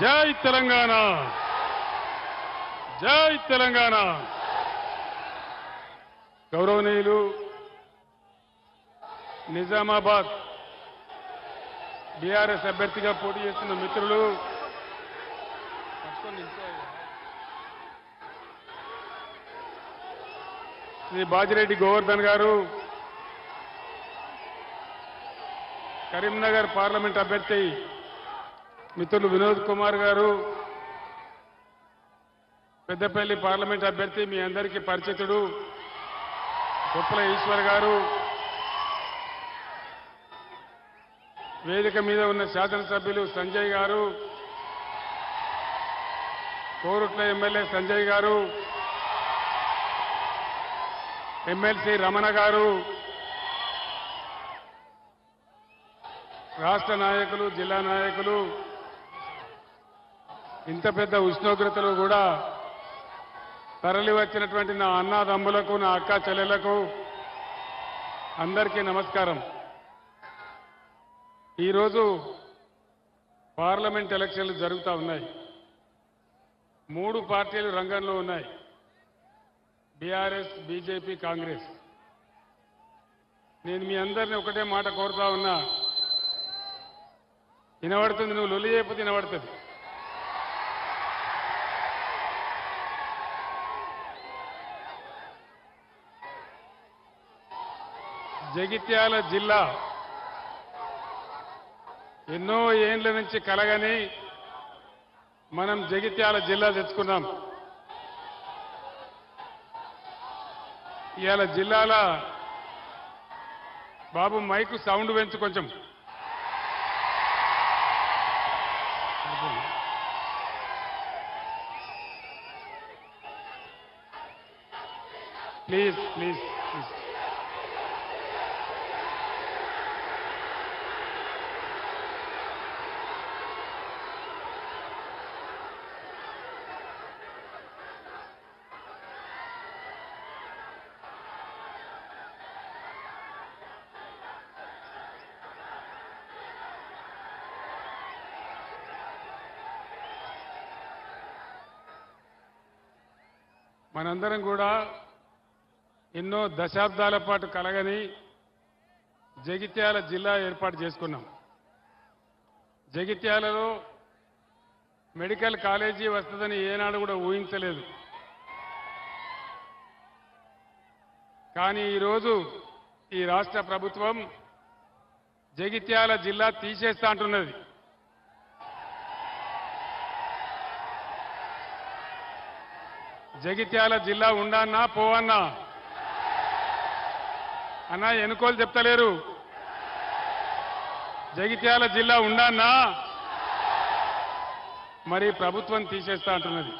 జై తెలంగాణ. జై తెలంగాణ. గౌరవనీయులు నిజామాబాద్ బీఆర్ఎస్ అభ్యర్థిగా పోటీ చేస్తున్న మిత్రులు. శ్రీ బాజిరెడ్డి గోవర్ధన్ గారు కరీంనగర్ పార్లమెంట్ అభ్యర్థి మిత్రులు వినోద్ కుమార్ గారు పెద్దపల్లి పార్లమెంట్ అభ్యర్థి మీ అందరికీ పరిచితుడు కొప్పుల ఈశ్వర్ గారు వేదిక మీద ఉన్న శాసనసభ్యులు సంజయ్ గారు కోరుట్ల ఎమ్మెల్యే సంజయ్ గారు ఎమ్మెల్సీ రమణ గారు రాష్ట్ర నాయకులు జిల్లా నాయకులు ఇంత పెద్ద ఉష్ణోగ్రతలు కూడా తరలి వచ్చినటువంటి నా అన్నదమ్ములకు నా అక్క చెల్లెలకు అందరికీ నమస్కారం. ఈరోజు పార్లమెంట్ ఎలక్షన్లు జరుగుతూ ఉన్నాయి. మూడు పార్టీలు రంగంలో ఉన్నాయి. BRS BJP Congress. నేను మీ అందరిని ఒకటే మాట కోరుతా ఉన్నా. వినబడుతుంది నువ్వు లొలి చేయకపోతే వినబడుతుంది. జగిత్యాల జిల్లా ఎన్నో ఏండ్ల నుంచి కలగని మనం జగిత్యాల జిల్లా తెచ్చుకున్నాం. ఇవాళ జిల్లాల బాబు మైకు సౌండ్ పెంచు కొంచెం. ప్లీజ్ ప్లీజ్ ప్లీజ్ మనందరం కూడా ఎన్నో దశాబ్దాల పాటు కలగని జగిత్యాల జిల్లా ఏర్పాటు చేసుకున్నాం. జగిత్యాలలో మెడికల్ కాలేజీ వస్తుందని ఏనాడు కూడా ఊహించలేదు. కానీ ఈరోజు ఈ రాష్ట్ర ప్రభుత్వం జగిత్యాల జిల్లా తీసేస్తా అంటున్నది. జగిత్యాల జిల్లా ఉండన్నా పోవన్నా? అన్నా ఎన్నుకోలు చెప్తలేరు. జగిత్యాల జిల్లా ఉండన్నా? మరి ప్రభుత్వం తీసేస్తా అంటున్నది.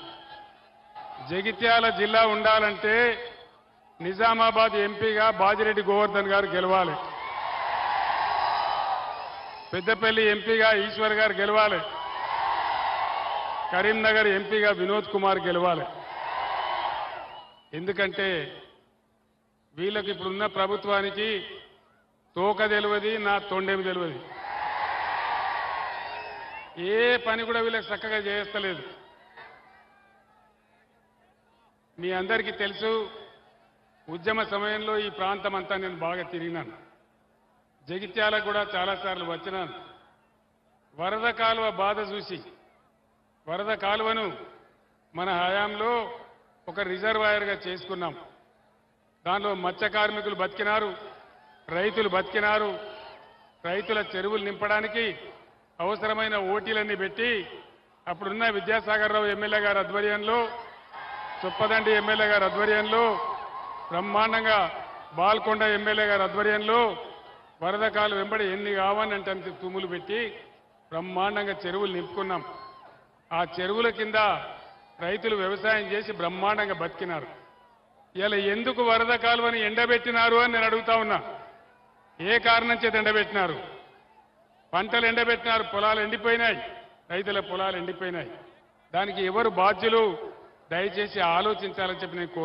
జగిత్యాల జిల్లా ఉండాలంటే నిజామాబాద్ ఎంపీగా బాజిరెడ్డి గోవర్ధన్ గారు గెలవాలి. పెద్దపల్లి ఎంపీగా ఈశ్వర్ గారు గెలవాలి. కరీంనగర్ ఎంపీగా వినోద్ కుమార్ గెలవాలి. ఎందుకంటే వీళ్ళకి ఇప్పుడున్న ప్రభుత్వానికి తోక తెలియదు నా తొండేమి తెలియదు. ఏ పని కూడా వీళ్ళకి చక్కగా చేస్తలేదు. మీ అందరికీ తెలుసు ఉద్యమ సమయంలో ఈ ప్రాంతం అంతా నేను బాగా తిరిగినాను. జగిత్యాలకు కూడా చాలాసార్లు వచ్చినాను. వరద కాలువ బాధ చూసి వరద కాలువను మన హయాంలో ఒక రిజర్వాయర్గా చేసుకున్నాం. దానిలో మత్స్య కార్మికులు బతికినారు రైతులు బతికినారు. రైతుల చెరువులు నింపడానికి అవసరమైన ఓటీలన్నీ పెట్టి అప్పుడున్న విద్యాసాగర్ రావు ఎమ్మెల్యే గారి ఆధ్వర్యంలో చొప్పదండి ఎమ్మెల్యే గారి ఆధ్వర్యంలో బ్రహ్మాండంగా బాల్కొండ ఎమ్మెల్యే గారి ఆధ్వర్యంలో వరదకాలు వెంబడి ఎన్ని కావాలంటే అంత తుమ్ములు పెట్టి బ్రహ్మాండంగా చెరువులు నింపుకున్నాం. ఆ చెరువుల కింద రైతులు వ్యవసాయం చేసి బ్రహ్మాండంగా బతికినారు. ఇలా ఎందుకు వరద కాలువని ఎండబెట్టినారు అని నేను అడుగుతా ఉన్నా. ఏ కారణం చేత ఎండబెట్టినారు? పంటలు ఎండబెట్టినారు పొలాలు ఎండిపోయినాయి రైతుల పొలాలు ఎండిపోయినాయి. దానికి ఎవరు బాధ్యులు? దయచేసి ఆలోచించాలని చెప్పి నేను కోరుతున్నాను.